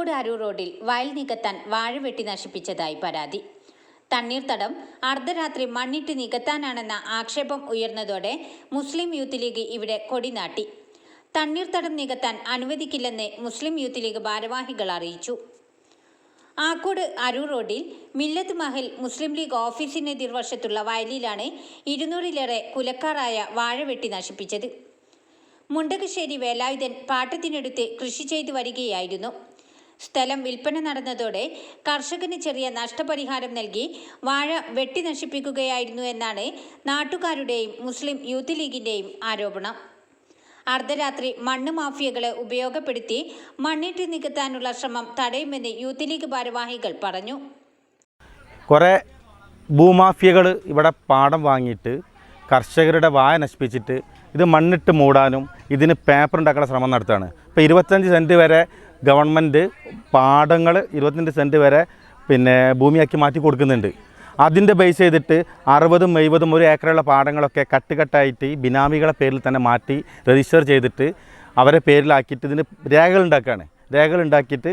ആക്കോട് അരൂർ റോഡിൽ വയൽ നികത്താൻ വാഴ വെട്ടി നശിപ്പിച്ചതായി പരാതി. തണ്ണീർത്തടം അർദ്ധരാത്രി മണ്ണിട്ട് നികത്താനാണെന്ന ആക്ഷേപം ഉയർന്നതോടെ മുസ്ലിം യൂത്ത് ലീഗ് ഇവിടെ കൊടിനാട്ടി. തണ്ണീർത്തടം നികത്താൻ അനുവദിക്കില്ലെന്ന് മുസ്ലിം യൂത്ത് ലീഗ് ഭാരവാഹികൾ അറിയിച്ചു. ആക്കോട് അരൂർ റോഡിൽ മില്ലത്ത് മഹൽ മുസ്ലിം ലീഗ് ഓഫീസിന് എതിർവശത്തുള്ള വയലിലാണ് ഇരുന്നൂറിലേറെ കുലക്കാറായ വാഴ വെട്ടി നശിപ്പിച്ചത്. മുണ്ടകശ്ശേരി വേലായുധൻ പാട്ടത്തിനെടുത്ത് കൃഷി ചെയ്തു വരികയായിരുന്നു. സ്ഥലം വിൽപ്പന നടന്നതോടെ കർഷകന് ചെറിയ നഷ്ടപരിഹാരം നൽകി വാഴ വെട്ടി നശിപ്പിക്കുകയായിരുന്നു എന്നാണ് നാട്ടുകാരുടെയും മുസ്ലിം യൂത്ത് ലീഗിന്റെയും ആരോപണം. അർദ്ധരാത്രി മണ്ണ് മാഫിയകളെ ഉപയോഗപ്പെടുത്തി മണ്ണിട്ട് നികത്താനുള്ള ശ്രമം തടയുമെന്ന് യൂത്ത് ലീഗ് ഭാരവാഹികൾ പറഞ്ഞു. കുറേ ഭൂമാഫിയകൾ ഇവിടെ പാടം വാങ്ങിയിട്ട് കർഷകരുടെ വായ നശിപ്പിച്ചിട്ട് ഇത് മണ്ണിട്ട് മൂടാനും ഇതിന് പേപ്പർ ഉണ്ടാക്കാനുള്ള ശ്രമം നടത്തുകയാണ്. ഇപ്പോൾ ഇരുപത്തഞ്ച് സെന്റ് വരെ ഗവൺമെന്റ് പാടങ്ങൾ ഇരുപത്തഞ്ച് സെന്റ് വരെ പിന്നെ ഭൂമിയാക്കി മാറ്റി കൊടുക്കുന്നുണ്ട്. അതിന്റെ ബേസ് ചെയ്തിട്ട് അറുപതും എഴുപതും ഒരു ഏക്കറുള്ള പാടങ്ങളൊക്കെ കട്ട് കട്ടായിട്ട് ഈ ബിനാമികളെ പേരിൽ തന്നെ മാറ്റി രജിസ്റ്റർ ചെയ്തിട്ട് അവരെ പേരിലാക്കിയിട്ട് ഇതിന് രേഖകൾ ഉണ്ടാക്കിയിട്ട്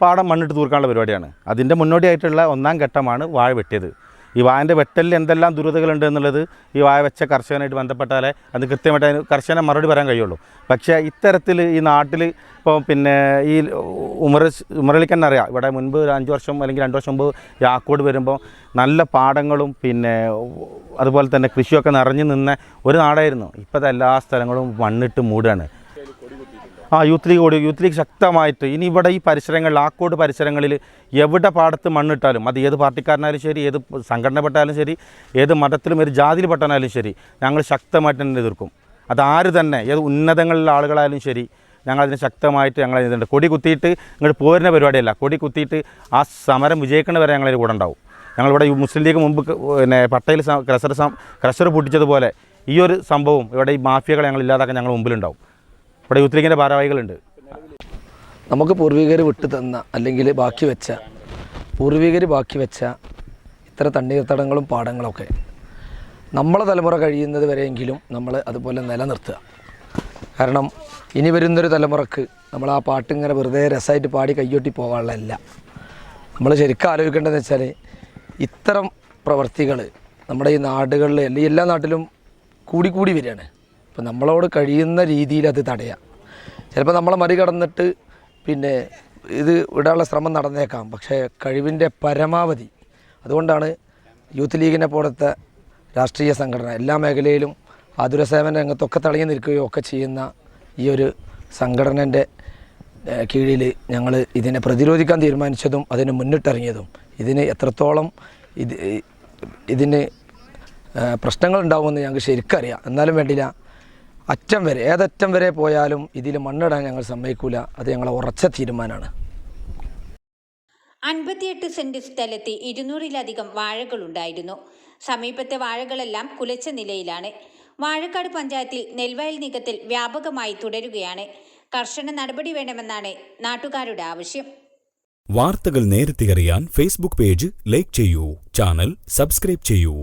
പാടം മണ്ണിട്ട് തൂർക്കാനുള്ള പരിപാടിയാണ്. അതിന്റെ മുന്നോടിയായിട്ടുള്ള ഒന്നാം ഘട്ടമാണ് വാഴ വെട്ടിയത്. ഈ വായന്റെ വെട്ടലിൽ എന്തെല്ലാം ദുരിതകളുണ്ട് എന്നുള്ളത് ഈ വായ വെച്ച കർഷകനായിട്ട് ബന്ധപ്പെട്ടാലേ അത് കൃത്യമായിട്ട് അതിന് കർഷകനെ മറുപടി പറയാൻ കഴിയുള്ളൂ. പക്ഷേ ഇത്തരത്തിൽ ഈ നാട്ടിൽ ഇപ്പോൾ പിന്നെ ഈ ഉമർ ഉമറിലേക്ക് തന്നെ അറിയാം. ഇവിടെ മുൻപ് ഒരു അഞ്ച് വർഷം അല്ലെങ്കിൽ രണ്ട് വർഷം മുമ്പ് യാക്കോട് വരുമ്പോൾ നല്ല പാടങ്ങളും പിന്നെ അതുപോലെ തന്നെ കൃഷിയൊക്കെ നിറഞ്ഞു നിന്ന ഒരു നാടായിരുന്നു. ഇപ്പോഴത്തെ എല്ലാ സ്ഥലങ്ങളും മണ്ണിട്ട് മൂടുകയാണ് ആ യൂത്ത് ലീഗ് ഓടി യൂത്ത് ലീഗ് ശക്തമായിട്ട്. ഇനി ഇവിടെ ഈ പരിസരങ്ങളിൽ ആക്കോട് പരിസരങ്ങളിൽ എവിടെ പാടത്ത് മണ്ണിട്ടാലും അത് ഏത് പാർട്ടിക്കാരനായാലും ശരി ഏത് സംഘടനപ്പെട്ടാലും ശരി ഏത് മതത്തിലും ഏത് ജാതിയിൽ പെട്ടാലും ശരി ഞങ്ങൾ ശക്തമായിട്ട് തന്നെ എതിർക്കും. അതാര് തന്നെ ഏത് ഉന്നതങ്ങളിലുള്ള ആളുകളായാലും ശരി ഞങ്ങളതിനെ ശക്തമായിട്ട് ഞങ്ങൾ ഇതുണ്ട് കൊടി കുത്തിയിട്ട് ഇങ്ങോട്ട് പോരുന്ന പരിപാടിയല്ല കൊടി കുത്തിയിട്ട് ആ സമരം വിജയിക്കുന്ന വരെ ഞങ്ങളതിൽ കൂടെ ഉണ്ടാവും. ഞങ്ങളിവിടെ ഈ മുസ്ലിം ലീഗ് മുമ്പ് പിന്നെ പട്ടയിൽ ക്രഷർ ക്രഷർ പൊട്ടിച്ചതുപോലെ ഈ ഒരു സംഭവം ഇവിടെ ഈ മാഫിയകളെ ഞങ്ങൾ ഇല്ലാതാക്കാൻ ഞങ്ങൾ മുമ്പിലുണ്ടാവും. ഇവിടെ യൂത്ത് ലീഗിന്റെ ഭാരവാഹികളുണ്ട്. നമുക്ക് പൂർവികർ വിട്ടു തന്ന അല്ലെങ്കിൽ ബാക്കി വെച്ച പൂർവികർ ബാക്കി വെച്ച ഇത്ര തണ്ണീർത്തടങ്ങളും പാടങ്ങളൊക്കെ നമ്മളെ തലമുറ കഴിയുന്നത് വരെയെങ്കിലും നമ്മൾ അതുപോലെ നിലനിർത്തുക. കാരണം ഇനി വരുന്നൊരു തലമുറയ്ക്ക് നമ്മൾ ആ പാട്ട് ഇങ്ങനെ വെറുതെ രസമായിട്ട് പാടി കയ്യൊട്ടി പോകാനുള്ളതല്ല. നമ്മൾ ശരിക്കും ആലോചിക്കേണ്ടതെന്ന് വെച്ചാൽ ഇത്തരം പ്രവർത്തികൾ നമ്മുടെ ഈ നാടുകളിൽ അല്ലെങ്കിൽ എല്ലാ നാട്ടിലും കൂടി കൂടി വരികയാണ്. അപ്പം നമ്മളോട് കഴിയുന്ന രീതിയിൽ അത് തടയാം. ചിലപ്പോൾ നമ്മളെ മറികടന്നിട്ട് പിന്നെ ഇത് ഇടാനുള്ള ശ്രമം നടന്നേക്കാം. പക്ഷേ കഴിവിന്റെ പരമാവധി. അതുകൊണ്ടാണ് യൂത്ത് ലീഗിനെ പോലത്തെ രാഷ്ട്രീയ സംഘടന എല്ലാ മേഖലയിലും ആതുര സേവന രംഗത്തൊക്കെ തളങ്ങി നിൽക്കുകയോ ഒക്കെ ചെയ്യുന്ന ഈ ഒരു സംഘടനന്റെ കീഴിൽ ഞങ്ങൾ ഇതിനെ പ്രതിരോധിക്കാൻ തീരുമാനിച്ചതും അതിന് മുന്നിട്ടിറങ്ങിയതും. ഇതിന് എത്രത്തോളം ഇത് ഇതിന് പ്രശ്നങ്ങൾ ഉണ്ടാകുമെന്ന് ഞങ്ങൾക്ക് ശരിക്കറിയാം. എന്നാലും വേണ്ടില്ല അറ്റം വരെ ഏതറ്റം വരെ പോയാലും ഇതിൽ മണ്ണിടാൻ ഞങ്ങൾ സമ്മതിക്കൂല. അത് ഞങ്ങളെ ഉറച്ച തീരുമാനമാണ്. അൻപത്തിയെട്ട് സെന്റ് സ്ഥലത്ത് ഇരുന്നൂറിലധികം വാഴകളുണ്ടായിരുന്നു. സമീപത്തെ വാഴകളെല്ലാം കുലച്ച നിലയിലാണ്. വാഴക്കാട് പഞ്ചായത്തിൽ നെൽവയൽ നികത്തിൽ വ്യാപകമായി തുടരുകയാണ്. കർശന നടപടി വേണമെന്നാണ് നാട്ടുകാരുടെ ആവശ്യം. വാർത്തകൾ നേരത്തെ അറിയാൻ ഫേസ്ബുക്ക് പേജ് ലൈക്ക് ചെയ്യൂ. ചാനൽ സബ്സ്ക്രൈബ് ചെയ്യൂ.